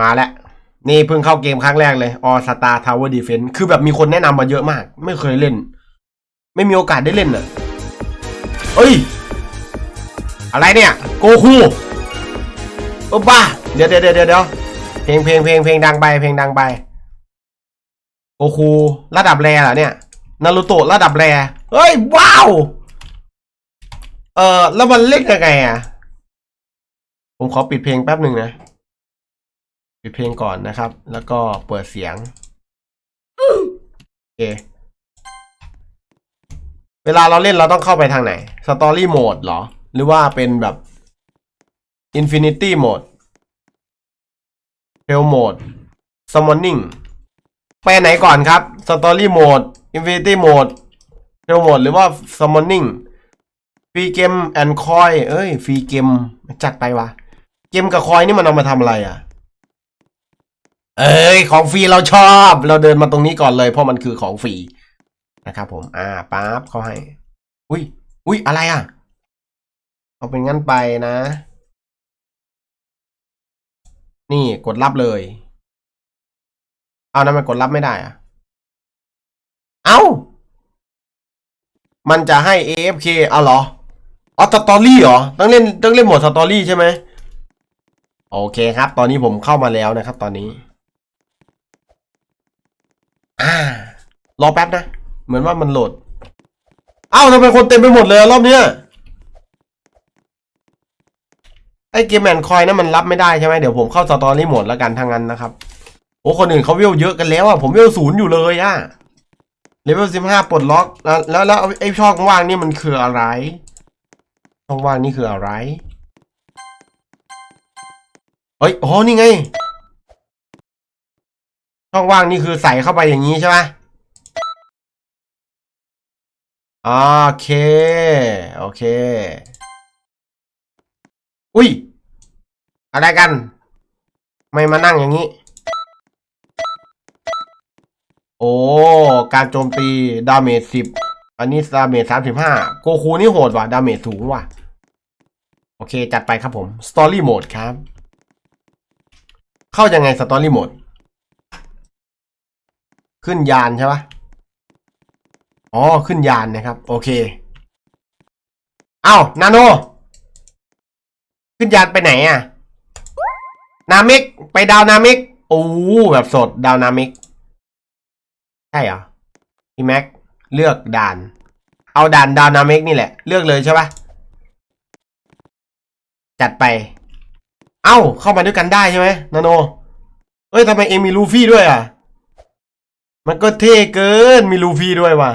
มาแล้ว นี่เพิ่งเข้าเกมครั้งแรกเลยออสตาทาวเวอร์ดีเฟนคือแบบมีคนแนะนำมาเยอะมาก ไม่เคยเล่น ไม่มีโอกาสได้เล่นอะเอ้ย อะไรเนี่ย โกคูเออบ้า เดี๋ยวเดี๋ยวเดี๋ยวเดี๋ยวเพลงเพลงเพลงเพลงดังไป เพลงดังไป โกคูระดับแรเหรอเนี่ยนารูโตะระดับแรเฮ้ย ว้าว เออแล้วมันเล่นยังไงอะ ผมขอปิดเพลงแป๊บหนึ่งนะ ปิดเพลงก่อนนะครับ แล้วก็เปิดเสียงโอเค เวลาเราเล่นเราต้องเข้าไปทางไหน Story Mode เหรอ หรือว่าเป็นแบบ Infinity Mode Hell Mode Summoning ไปไหนก่อนครับ Story Mode Infinity Mode Hell Mode หรือว่า Summoning ฟรีเกมแอนคอยเอ้ยฟรีเกมจัดไปวะเกมกับคอยนี่มันเอามาทำอะไรอะ เอ้ยของฟรีเราชอบ เราเดินมาตรงนี้ก่อนเลย เพราะมันคือของฟรีนะครับผม อ่าปั๊บเขาให้ อุ้ยอุ้ยอะไรอะ เอาเป็นงั้นไปนะ นี่กดรับเลย เอานั้นมันกดรับไม่ได้อะ เอ้า มันจะให้ AFK เอาเหรออ๋อสตอรี่เหรอ ต้องเล่นต้องเล่นหมดสตอรี่ใช่ไหมโอเคครับ ตอนนี้ผมเข้ามาแล้วนะครับ ตอนนี้ อ่ารอแป๊บนะ เหมือนว่ามันโหลด เอ้าทำไมคนเต็มไปหมดเลยรอบเนี้ยไอ้เกมแอนคอยนั้นมันรับไม่ได้ใช่ไหมเดี๋ยวผมเข้าสตอรี่โหมดแล้วกันทางนั้นนะครับโอ้คนอื่นเขาเวลเยอะกันแล้วอะผมเวลศูนย์อยู่เลยอะเลเวลสิบห้าปลดล็อก แล้วแล้วแล้วไอ้ช่องว่างนี่มันคืออะไรช่องว่างนี่คืออะไรเฮ้ยอ๋อนี่ไง ช่องว่างนี่คือใส่เข้าไปอย่างนี้ใช่ไหมโอเค โอเค อุ้ย อะไรกัน ไม่มานั่งอย่างนี้ โอ้ การโจมตี ดาเมจสิบ อันนี้ดาเมจสามสิบห้า โกคูนี่โหดว่ะ ดาเมจสูงว่ะ โอเค จัดไปครับผม สตอรี่โหมดครับ เข้ายังไงสตอรี่โหมด ขึ้นยานใช่ปะอ๋อ ขึ้นยานนะครับ โอเค เอ้านาโน ขึ้นยานไปไหนอะนามิก ไปดาวนามิก โอ้แบบสดดาวนามิก ใช่เหรอพี่แม็ก เลือกด่าน เอาด่านดาวนามิกนี่แหละ เลือกเลยใช่ปะจัดไป เอ้า เข้ามาด้วยกันได้ใช่ไหมนาโน เอ้ยทำไมเองมีลูฟี่ด้วยอะ มันก็เท่เกินมีลูฟี่ด้วยว่ะ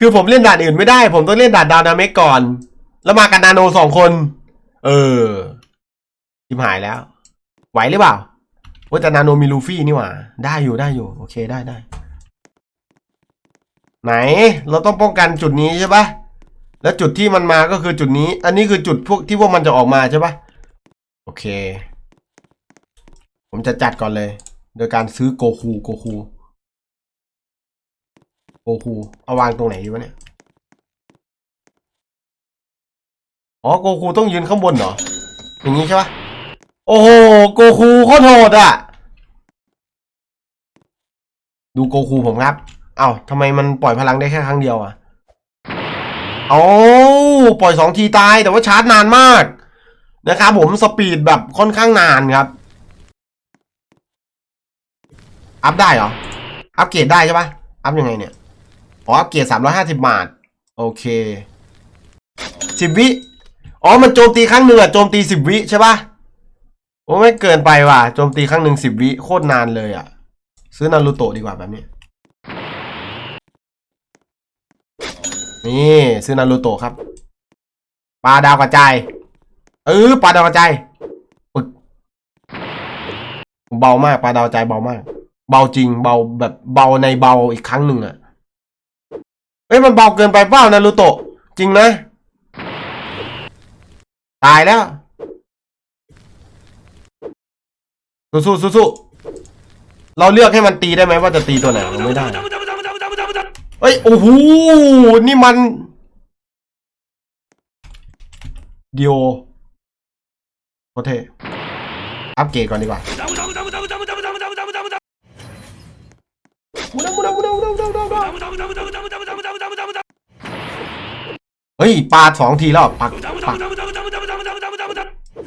คือผมเล่นด่านอื่นไม่ได้ ผมต้องเล่นด่านดาวนาเมกก่อน แล้วมากันนาโนสองคน เออทิมหายแล้ว ไหวหรือเปล่าว่าแต่นาโนมีลูฟี่นี่หว่า ได้อยู่ได้อยู่ โอเคได้ได้ไหน เราต้องป้องกันจุดนี้ใช่ปะแล้วจุดที่มันมาก็คือจุดนี้ อันนี้คือจุดพวกที่พวกมันจะออกมาใช่ปะโอเค ผมจะจัดก่อนเลย โดยการซื้อโกคูโกคูโกคูเอาวางตรงไหนดีวะเนี่ย อ๋อโกคูต้องยืนข้างบนเหรอ อย่างนี้ใช่ปะโอ้โหโกคูโคตรโหดอะ ดูโกคูผมครับ เอ้าทำไมมันปล่อยพลังได้แค่ครั้งเดียวอะโอ้ปล่อยสองทีตายแต่ว่าชาร์จนานมากนะครับผมสปีดแบบค่อนข้างนานครับ อัพได้เหรอ อัพเกรดได้ใช่ปะอัพยังไงเนี่ย อ๋อ อัพเกรดสามร้อยห้าสิบบาท โอเคสิบวิ อ๋อ มันโจมตีครั้งหนึ่งอะโจมตีสิบวิใช่ปะโอ้ไม่เกินไปว่ะ โจมตีครั้งหนึ่งสิบวิโคตรนานเลยอะซื้อนารูโตะดีกว่าแบบนี้ นี่ ซื้อนารูโตะครับ ปลาดาวกระจาย เออ ปลาดาวกระจายปึกเบามากปลาดาวกระจายเบามาก เบาจริงเบาแบบเบาในเบาอีกครั้งหนึ่งอะเอ้ยมันเบาเกินไปเปล่านารูโตะจริงนะ ตายแล้ว สู้สู้สู้สู้เราเลือกให้มันตีได้ไหมว่าจะตีตัวไหนไม่ได้เอ้ยโอ้โหนี่มันเดียวตรเทอัปเกรดก่อนดีกว่า เฮ้ยปาสองทีแล้วปักปัก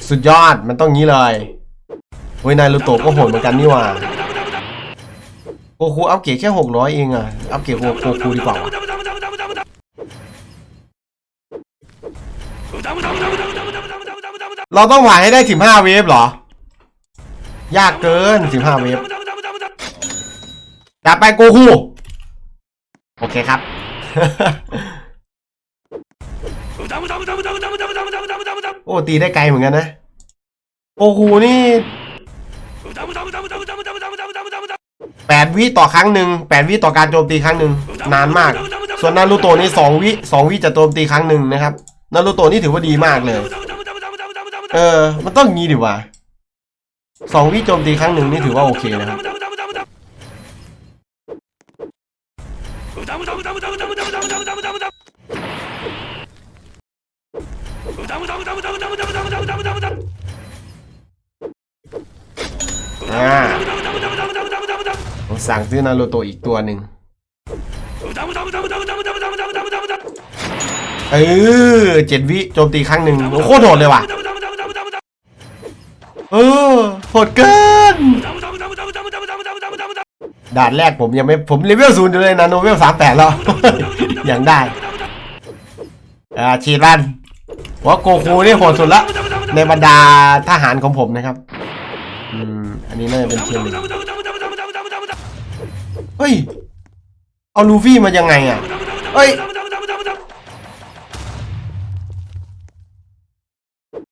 สุดยอดมันต้องงี้เลยเฮ้ยนายลูโตก็โหดเหมือนกันนี่หว่าโกคูอัปเกรดแค่หกร้อยเองอะอัปเกรดโกโกคูดีกว่าเราต้องผ่านให้ได้สิบห้าเวฟเหรอ ยากเกินสิบห้าเวฟจัดไปโกคู โอเคครับโอ้ตีได้ไกลเหมือนกันนะโกคูนี่แปดวิต่อครั้งหนึ่งแปดวิต่อการโจมตีครั้งหนึ่งนานมาก ส่วนนารูโตะนี่สองวิสองวิจะโจมตีครั้งหนึ่งนะครับนารูโตะนี่ถือว่าดีมากเลย เออ มันต้องงี้ดิวะสองวิโจมตีครั้งหนึ่งนี่ถือว่าโอเคนะครับ อ่าสั่งซื้อนารูโตะอีกตัวหนึ่งเออเจ็ดวิโจมตีครั้งหนึ่งโอ้โคตรโหดเลยว่ะ เออโหดเกิน ด่านแรกผมยังไม่ ผมเลเวลศูนย์อยู่เลยนะโนเวลสามแปดแล้ว ยังได้อ่าฉีดมันว่าโกคูนี่โหดสุดละในบรรดาทหารของผมนะครับ อืม อันนี้น่าจะเป็นเทียร์หนึ่งเฮ้ย เอาลูฟี่มายังไงอะเฮ้ย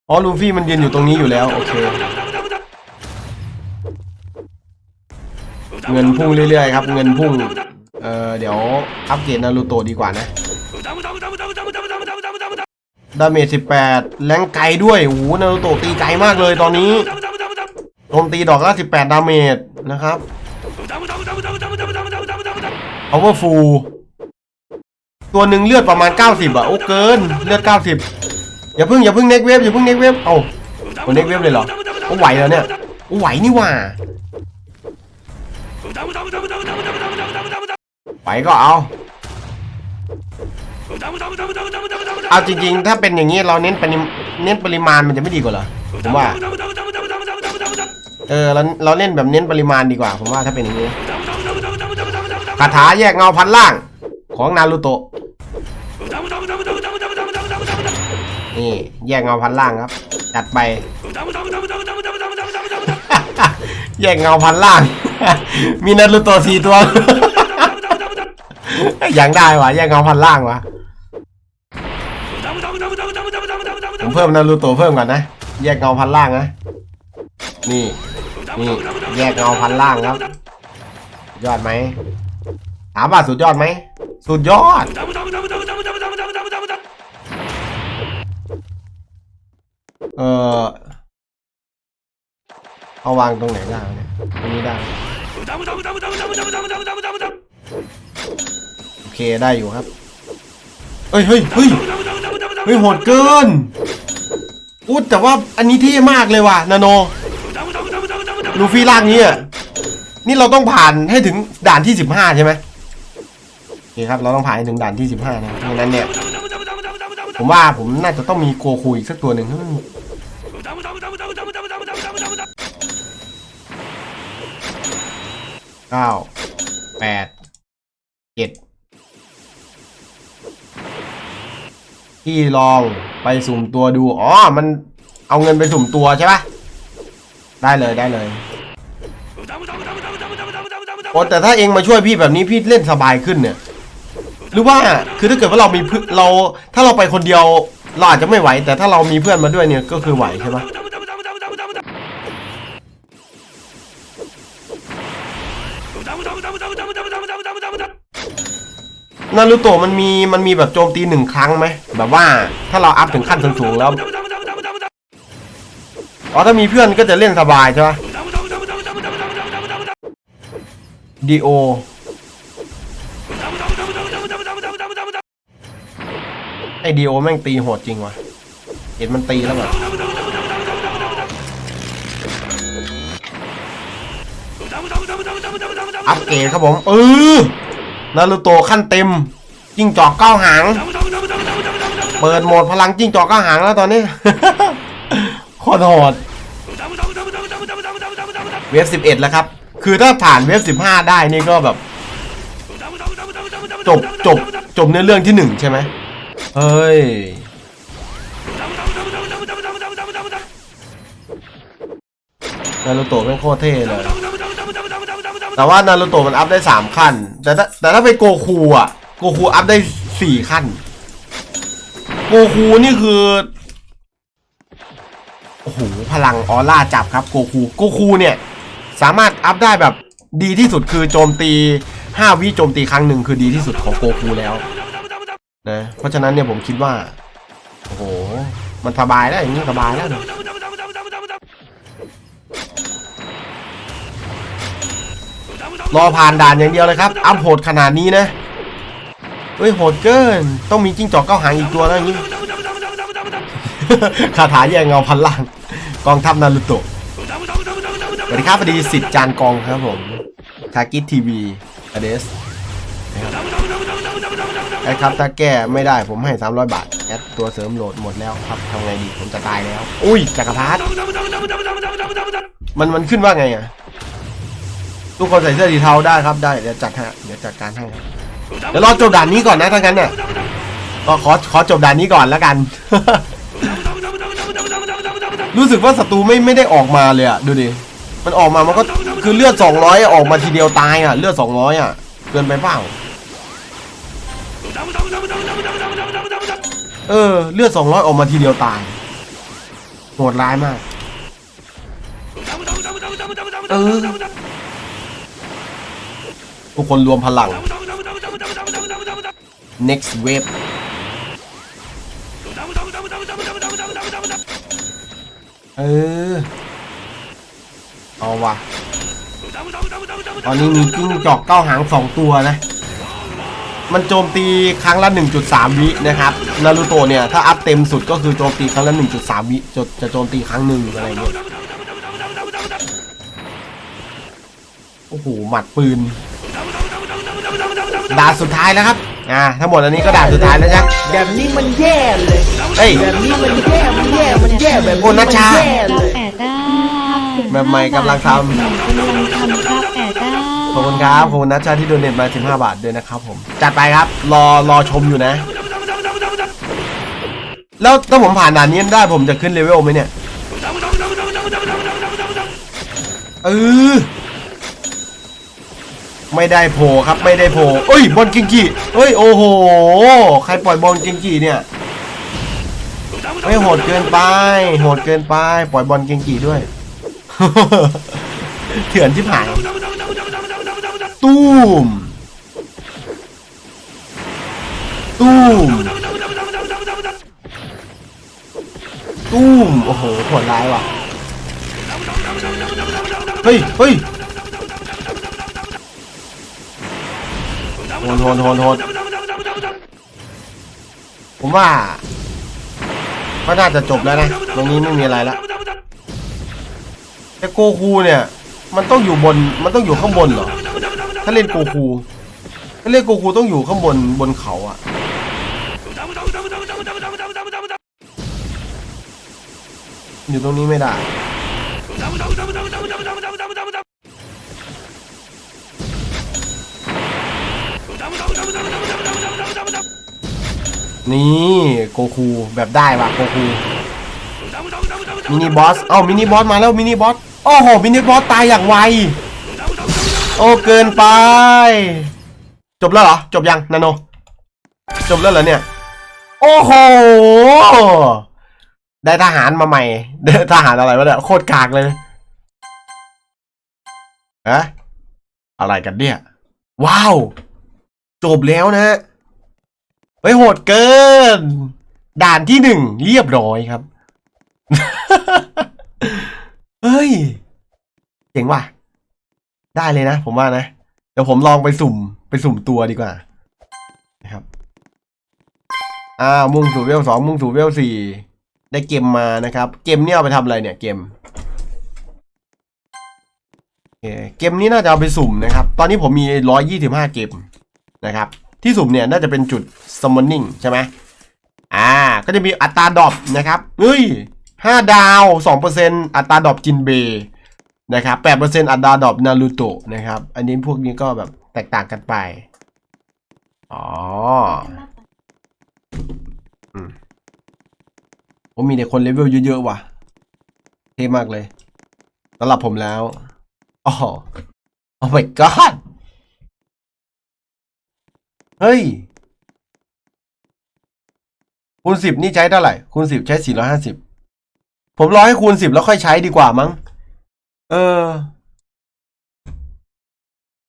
อ๋อลูฟี่มันยืนอยู่ตรงนี้อยู่แล้ว โอเค เงินพุ่งเรื่อยๆครับ เงินพุ่ง ออเดี๋ยวอัปเกรดนารูโตะดีกว่านะดาเมจ18 แรงไกลด้วยโอ้โหนารูโตะตีไกลมากเลยตอนนี้โจมตีดอกละ18 ดาเมจนะครับ powerful ตัวหนึ่งเลือดประมาณ 90 อะ โอ้เกิน เลือด 90 อย่าเพิ่งอย่าเพิ่งเน็กเวฟอย่าเพิ่งเน็กเวฟเอ้าโอ้เน็กเวฟเลยเหรอโอ้ไหวแล้วเนี่ยโอ้ไหวนี่หว่า ไหวก็เอา เอาจริงๆ ถ้าเป็นอย่างนี้เราเน้นปริมเน้นปริมาณมันจะไม่ดีกว่าเหรอผมว่า เออเราเราเล่นแบบเน้นปริมาณดีกว่า ผมว่าถ้าเป็นอย่างนี้คาถาแยกเงาพันล่างของนารูโตะนี่แยกเงาพันล่างครับ จัดไป แยกเงาพันล่าง มีนารูโตะสี่ตัว ยังได้วะแยกเงาพันล่างวะผมเพิ่มนารูโตเพิ่มก่อนนะ แยกเงาพันล่างนะ นี่ นี่ แยกเงาพันล่างครับ ยอดไหมถามว่าสุดยอดไหม สุดยอด เออเอาวางตรงไหนได้เนี่ยตรงนี้ได้ เคได้อยู่ครับเฮ้ยเฮ้ยเฮ้ยเฮ้ยโหดเกินอุ๊ดแต่ว่าอันนี้เท่มากเลยว่ะนาโนลูฟี่ล่างนี้อะนี่เราต้องผ่านให้ถึงด่านที่สิบห้าใช่ไหมโอเครับเราต้องผ่านให้ถึงด่านที่สิบห้านะดังนั้นเนี่ย ผมว่าผมน่าจะต้องมีโกคูอีกสักตัวหนึ่งเก้าแปดเจ็ด ที่ลองไปสุ่มตัวดู อ๋อ มันเอาเงินไปสุ่มตัวใช่ปะได้เลยได้เลยโอ้แต่ถ้าเองมาช่วยพี่แบบนี้พี่เล่นสบายขึ้นเนี่ย หรือว่าคือถ้าเกิดว่าเรามีเพื่อเราถ้าเราไปคนเดียวเราอาจจะไม่ไหว แต่ถ้าเรามีเพื่อนมาด้วยเนี่ยก็คือไหวใช่ไหม นารูโตะมันมีมันมีแบบโจมตีหนึ่งครั้งไหมแบบว่าถ้าเราอัพถึงขั้นสูงๆแล้วอ๋อถ้ามีเพื่อนก็จะเล่นสบายใช่ไหมดีโอไอดีโอแม่งตีโหดจริงวะเห็นมันตีแล้วแบบอัพเกรดครับผมเออ นารูโตขั้นเต็มจิ้งจอกเก้าหาง เปิดโหมดพลังจิ้งจอกเก้าหางแล้วตอนนี้โคตรโหดเวฟสิบเอ็ดแล้วครับ คือถ้าผ่านเวฟสิบห้าได้นี่ก็แบบ จบจบจบในเรื่องที่หนึ่งใช่ไหมเฮ้ยนารูโตะเป็นโคตรเท่เลย แต่ว่านารูโตะมันอัพได้สามขั้น แต่ถ้าแต่ถ้าไปโกคูอะ โกคูอัพได้สี่ขั้น โกคูนี่คือ โอ้โห พลังออร่าจับครับโกคู โกคูเนี่ย สามารถอัพได้แบบดีที่สุดคือโจมตี5วิโจมตีครั้งหนึ่งคือดีที่สุดของโกคูแล้วนะ เพราะฉะนั้นเนี่ยผมคิดว่า โอ้โห มันสบายแล้วอย่างนี้สบายแล้ว รอผ่านด่านอย่างเดียวเลยครับ อัพโหดขนาดนี้นะเฮ้ยโหดเกิน ต้องมีจิ้งจอกเก้าหางอีกตัวแล้วอย่างนี้คาถาแยกเงาพันล่าง กองทัพนารุโตะสวัสดีครับพอดีสิทธิ์จานกองครับผมทากิทีวีอเดสนะครับไอ้ครับถ้าแก้ไม่ได้ผมให้ 300 บาท แอดตัวเสริมโหลดหมดแล้วครับทำไงดีผมจะตายแล้ว อุ้ยจักรพรรดิมันมันขึ้นว่าไงอะ ทุกคนใส่เสื้อสีเทาได้ครับได้เดี๋ยวจัดให้เดี๋ยวจัดการให้เดี๋ยวรอจบด่านนี้ก่อนนะถ้างั้นเนี่ยก็ขอขอจบด่านนี้ก่อนแล้วกัน รู้สึกว่าศัตรูไม่ไม่ได้ออกมาเลยอะดูดิมันออกมามันก็คือเลือดสองร้อยออกมาทีเดียวตายอะเลือดสองร้อยอะเกินไปเปล่าเออเลือดสองร้อยออกมาทีเดียวตายโหดร้ายมากเออ ทุกคนรวมพลัง next wave เออ เอาวะตอนนี้มีจิ้งจอกเก้าหางสองตัวนะ มันโจมตีครั้งละ 1.3 วินะครับ นารูโตะเนี่ย ถ้าอัพเต็มสุดก็คือโจมตีครั้งละ 1.3 วิจะจะโจมตีครั้งหนึ่งอะไรเงี้ย โอ้โห หมัดปืน ด่านสุดท้ายแล้วครับ อ่า ทั้งหมดอันนี้ก็ด่านสุดท้ายแล้วจ้ะแบบนี้มันแย่เลย เฮ้ย แบบนี้มันแย่ มันแย่ มันแย่แบบโอ้นัชชาแย่เลยแอดด้าแบบใหม่กำลังทำ กำลังทำครับแอดด้าขอบคุณครับ ขอบคุณนัชชาที่โดเนทมา 15 บาทด้วยนะครับผม จัดไปครับ รอ รอชมอยู่นะ แล้วถ้าผมผ่านด่านนี้ได้ผมจะขึ้นเลเวลไหมเนี่ย เออ ไม่ได้โผล่ครับไม่ได้โผล่เอ้ยบอลกิงกีเอ้ยโอ้โหใครปล่อยบอลกิงกี้เนี่ยไม่โหดเกินไปโหดเกินไป ปล่อยบอลกิงกี้ด้วยเถื่อนที่ผ่านตูมตูมตูมโอ้โหโหดร้ายว่ะเฮ้ยเฮ้ย โหดโหดโหดโหดผมว่า ก็น่าจะจบแล้วนะ ตรงนี้ไม่มีอะไรแล้วแต่โกคูเนี่ย มันต้องอยู่บน มันต้องอยู่ข้างบนเหรอ ถ้าเล่นโกคู ถ้าเล่นโกคูต้องอยู่ข้างบนบนเขาอะอยู่ตรงนี้ไม่ได้ นี่โกคูแบบได้ว่ะโกคูมินิบอสเอ้ามินิบอสมาแล้วมินิบอสโอ้โหมินิบอสตายอย่างไวโอ้เกินไป จบแล้วเหรอ จบยังนาโน จบแล้วเหรอเนี่ย โอ้โห ได้ทหารมาใหม่ได้ทหารอะไรวะเนี่ยโคตรกากเลยอะอะไรกันเนี่ย ว้าว จบแล้วนะ ฮ้ยโหดเกิน ด่านที่หนึ่งเรียบร้อยครับ เฮ้ย เจ๋งว่ะ ได้เลยนะ ผมว่านะ เดี๋ยวผมลองไปสุ่ม ไปสุ่มตัวดีกว่า นะครับ อ่า มุ่งสู่เวลสองมุ่งสู่เวลสี่ได้เกมมานะครับ เกมนี่ยเอาไปทำอะไรเนี่ยเกมเคเกมนี้น่าจะเอาไปสุ่มนะครับ ตอนนี้ผมมี125เกมนะครับ ที่สุ่มเนี่ยน่าจะเป็นจุด summoning ใช่ไหมอ่า ก็จะมีอัตราดรอปนะครับเฮ้ย5ดาว2%อัตราดรอปจินเบย์นะครับ8%อัตราดรอปนารูโตะนะครับ อันนี้พวกนี้ก็แบบแตกต่างกันไป อ๋อผมมีแต่คนเลเวลเยอะๆว่ะ เท่มากเลยสำหรับผมแล้วอ๋อ oh my god เฮ้ย คูณสิบนี่ใช้เท่าไหร่ คูณสิบใช้สี่ร้อยห้าสิบ ผมรอให้คูณสิบแล้วค่อยใช้ดีกว่ามั้ง เออ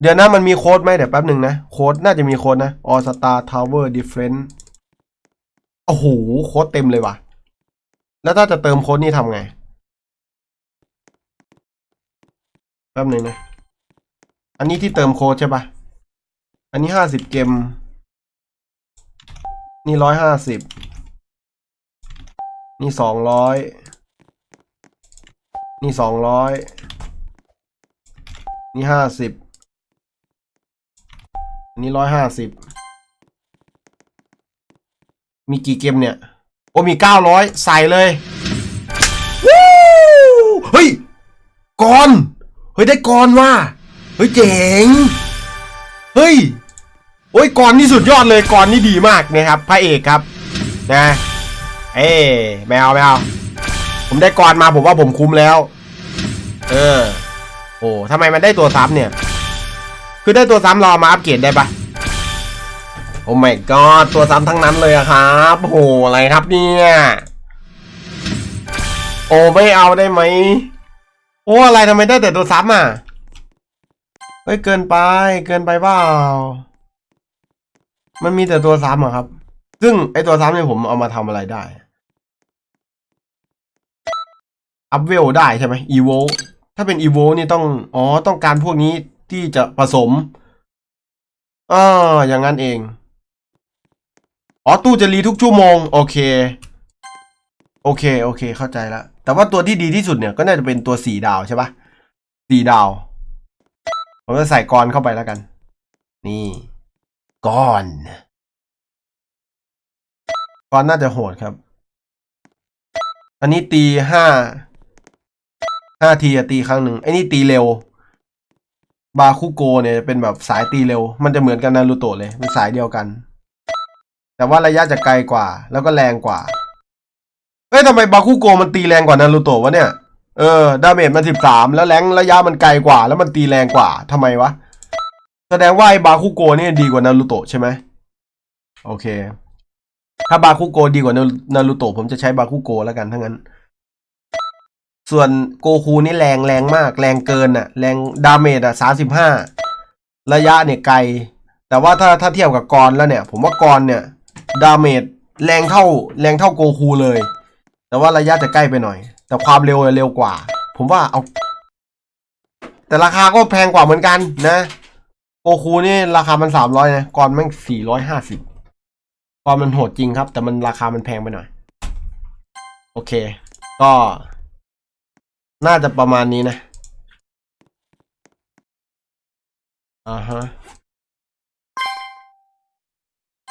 เดี๋ยวนะมันมีโค้ดไหมเดี๋ยวแป๊บหนึ่งนะ โค้ดน่าจะมีโค้ดนะ All Star Tower Defense โอ้โห โค้ดเต็มเลยว่ะ แล้วถ้าจะเติมโค้ดนี่ทำไง แป๊บหนึ่งนะ อันนี้ที่เติมโค้ดใช่ปะอันนี้ห้าสิบเกม นี่ร้อยห้าสิบนี่สองร้อยนี่สองร้อยนี่ห้าสิบอันนี้ร้อยห้าสิบมีกี่เกมเนี่ย โอ้มีเก้าร้อยใส่เลยวู้เฮ้ยก่อน เฮ้ย ได้ก่อนว่ะเฮ้ยเจ๋ง เฮ้ย โอ้ยก่อนนี่สุดยอดเลยก่อนนี่ดีมากนะครับพระเอกครับนะเอ้แมวแมวผมได้ก่อนมาผมว่าผมคุ้มแล้ว เออ โอ้ทำไมมันได้ตัวซ้ำเนี่ย คือได้ตัวซ้ำรอมาอัปเกรดได้ปะโอ้ my god ตัวซ้ำทั้งนั้นเลยครับโอ้โหอะไรครับเนี่ยโอ้ไม่เอาได้ไหมโอ้อะไรทำไมได้แต่ตัวซ้ำอะเฮ้ยเกินไปเกินไปเปล่า มันมีแต่ตัวซ้ำอะครับ ซึ่งไอตัวซ้ำเนี่ยผมเอามาทำอะไรได้ อัพเวลได้ใช่ไหมอีโวถ้าเป็นอีโวนี่ต้อง อ๋อ ต้องการพวกนี้ที่จะผสมอ่าอย่างนั้นเอง อ๋อ ตู้จะรีทุกชั่วโมง โอเค โอเค โอเค เข้าใจแล้ว แต่ว่าตัวที่ดีที่สุดเนี่ย ก็น่าจะเป็นตัวสี่ดาวใช่ปะสี่ดาว ผมจะใส่กรเข้าไปแล้วกัน นี่ กรกรน่าจะโหดครับ อันนี้ตีห้าห้าทีอะตีครั้งหนึ่งไอ้นี่ตีเร็ว บาคุโกเนี่ยเป็นแบบสายตีเร็ว มันจะเหมือนกันนารูโตะเลยเป็นสายเดียวกัน แต่ว่าระยะจะไกลกว่า แล้วก็แรงกว่าเอ้ยทำไมบาคุโกมันตีแรงกว่านารูโตะวะเนี่ย เออ ดาเมจมันสิบสามแล้วแรงระยะมันไกลกว่า แล้วมันตีแรงกว่าทำไมวะ แสดงว่าไอ้บาคุโกเนี่ยดีกว่านารูโตะใช่ไหมโอเค ถ้าบาคุโกดีกว่านานารูโตะผมจะใช้บาคุโกแล้วกันทั้างนั้น ส่วนโกคูนี่แรงแรงมาก แรงเกินอะแรงดาเมจอะสามสิบห้าระยะเนี่ยไกล แต่ว่าถ้าถ้าเทียบกับกรแล้วเนี่ย ผมว่ากรเนี่ย ดาเมจแรงเท่า แรงเท่าโกคูเลย แต่ว่าระยะจะใกล้ไปหน่อย แต่ความเร็วเร็วกว่า ผมว่าเอา แต่ราคาก็แพงกว่าเหมือนกันนะ โกคูนี่ราคามันสามร้อยนะกรแม่งสี่ร้อยห้าสิบกรมันโหดจริงครับ แต่มันราคามันแพงไปหน่อย โอเค ก็ น่าจะประมาณนี้นะอ่าฮะ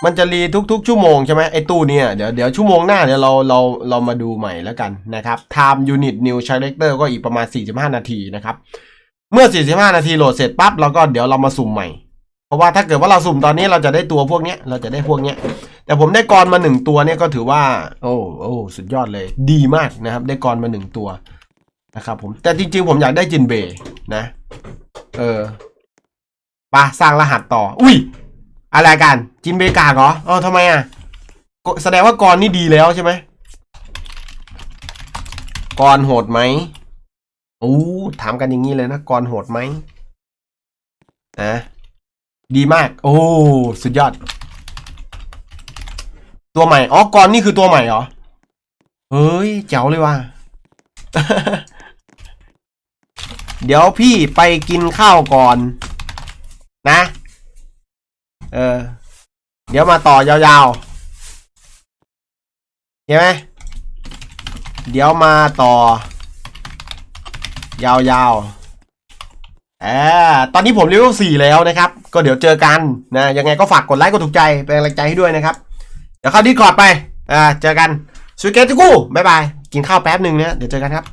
มันจะรีทุก ๆ ชั่วโมงใช่ไหมไอ้ตู้เนี่ยเดี๋ยวเดี๋ยวชั่วโมงหน้าเดี๋ยวเราเราเรามาดูใหม่แล้วกันนะครับ time unit new character ก็อีกประมาณ 45 นาทีนะครับ เมื่อ 45 นาทีโหลดเสร็จปั๊บเราก็เดี๋ยวเรามาสุ่มใหม่ เพราะว่าถ้าเกิดว่าเราสุ่มตอนนี้เราจะได้ตัวพวกเนี้ย เราจะได้พวกเนี้ย แต่ผมได้กรมาหนึ่งตัวเนี่ยก็ถือว่า โอ้โอ้สุดยอดเลย ดีมากนะครับ ได้กรมาหนึ่งตัวนะครับผมแต่จริง ๆ ผมอยากได้จินเบย์นะ เออปะสร้างรหัสต่อ อุ้ยอะไรกัน จินเบกากเหรอเออทำไมอะแสดงว่ากรนี่ดีแล้วใช่ไหมกรโหดไหม อู้ถามกันอย่างนี้เลยนะกรโหดไหมนะดีมาก โอ้ สุดยอด ตัวใหม่ อ๋อกรนี่คือตัวใหม่เหรอ เฮ้ย เจ๋วเลยว่ะ เดี๋ยวพี่ไปกินข้าวก่อน นะ เออ เดี๋ยวมาต่อยาวๆเห็นไหม เดี๋ยวมาต่อ ยาวๆอ่าตอนนี้ผมเลเวลสี่แล้วนะครับ ก็เดี๋ยวเจอกันนะ ยังไงก็ฝากกดไลค์กดถูกใจเป็นกำลังใจให้ด้วยนะครับ เดี๋ยวเข้าดีคอร์ดไป อ่า เจอกันสวีเกตกูบ๊ายบาย กินข้าวแป๊บหนึ่งนะ เดี๋ยวเจอกันครับ